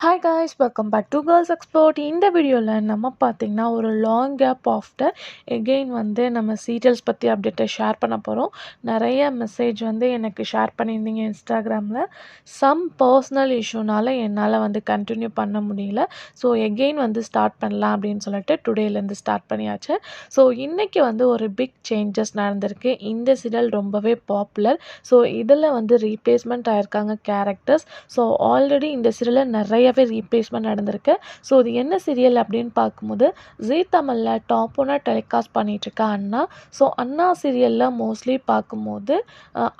Hi guys welcome back to girls export இந்த வீடியோவில் நம்ம பார்த்திங்கன்னா ஒரு லாங் கேப் ஆஃப்டர் எகெயின் வந்து நம்ம சீரியல்ஸ் பற்றி அப்டேட்டை ஷேர் பண்ண போகிறோம் நிறைய மெசேஜ் வந்து எனக்கு ஷேர் பண்ணியிருந்தீங்க இன்ஸ்டாகிராமில் சம் பர்சனல் இஷ்யூனால் என்னால் வந்து கண்டினியூ பண்ண முடியல. ஸோ எகெயின் வந்து ஸ்டார்ட் பண்ணலாம் அப்படின்னு சொல்லிட்டு டுடேலேருந்து ஸ்டார்ட் பண்ணியாச்சு. ஸோ இன்றைக்கி வந்து ஒரு பிக் சேஞ்சஸ் நடந்திருக்கு. இந்த சீரியல் ரொம்பவே பாப்புலர் ஸோ இதில் வந்து ரீப்ளேஸ்மெண்ட் ஆகிருக்காங்க கேரக்டர்ஸ் ஸோ ஆல்ரெடி இந்த சீரியலில் நிறையவே ரீப்ளேஸ்மெண்ட் நடந்திருக்கு. ஸோ இது என்ன சீரியல் அப்படின்னு பார்க்கும்போது ஜீ தமிழில் டாப் ஒன்னாக டெலிகாஸ்ட் பண்ணிகிட்ருக்கா அண்ணா. ஸோ அண்ணா சீரியலில் மோஸ்ட்லி பார்க்கும்போது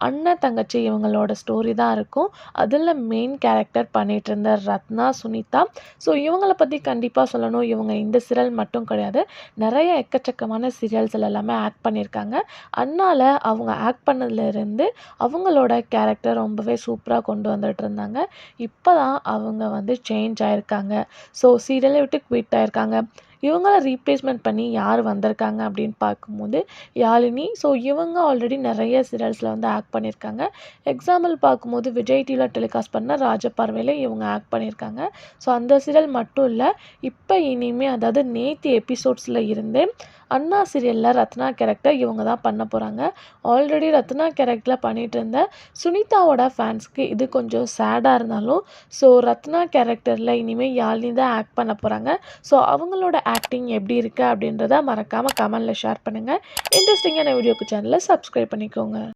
அண்ணன் தங்கச்சி இவங்களோட ஸ்டோரி தான் இருக்கும். அதில் மெயின் கேரக்டர் பண்ணிகிட்டு இருந்த ரத்னா சுனிதா. ஸோ இவங்கள பற்றி கண்டிப்பாக சொல்லணும். இவங்க இந்த சீரியல் மட்டும் கிடையாது. நிறைய எக்கச்சக்கமான சீரியல்ஸில் எல்லாமே ஆக்ட் பண்ணியிருக்காங்க. அண்ணால அவங்க ஆக்ட் பண்ணதுலேருந்து அவங்களோட கேரக்டர் ரொம்பவே சூப்பராக கொண்டு வந்துட்டு இருந்தாங்க இப்போ தான் அவங்க வந்து சேஞ்ச் ஆயிருக்காங்க. ஸோ சீரியலை விட்டு குவிட் ஆயிருக்காங்க. இவங்கள ரீப்ளேஸ்மெண்ட் பண்ணி யார் வந்திருக்காங்க அப்படின்னு பார்க்கும்போது யாழினி. ஸோ இவங்க ஆல்ரெடி நிறைய சீரியல்ஸில் வந்து ஆக்ட் பண்ணியிருக்காங்க. எக்ஸாம்பிள் பார்க்கும்போது விஜய் டிவியில் டெலிகாஸ்ட் பண்ண ராஜபார்வையில் இவங்க ஆக்ட் பண்ணியிருக்காங்க. ஸோ அந்த சீரியல் மட்டும் இல்லை இப்போ இனிமேல் அதாவது நேற்று எபிசோட்ஸில் இருந்தே அண்ணா சீரியலில் ரத்னா கேரக்டர் இவங்க தான் பண்ண போகிறாங்க ஆல்ரெடி ரத்னா கேரக்டரில் பண்ணிகிட்டு இருந்த சுனிதாவோட ஃபேன்ஸ்க்கு இது கொஞ்சம் சேடாக இருந்தாலும் ஸோ ரத்னா கேரக்டரில் இனிமேல் யாழினி தான் ஆக்ட் பண்ண போகிறாங்க ஸோ அவங்களோட ஆக்டிங் எப்படி இருக்குது அப்படின்றத மறக்காமல் கமெண்டில் ஷேர் பண்ணுங்கள் இன்ட்ரெஸ்டிங்கான வீடியோக்கு சேனலை சப்ஸ்கிரைப் பண்ணிக்கோங்க.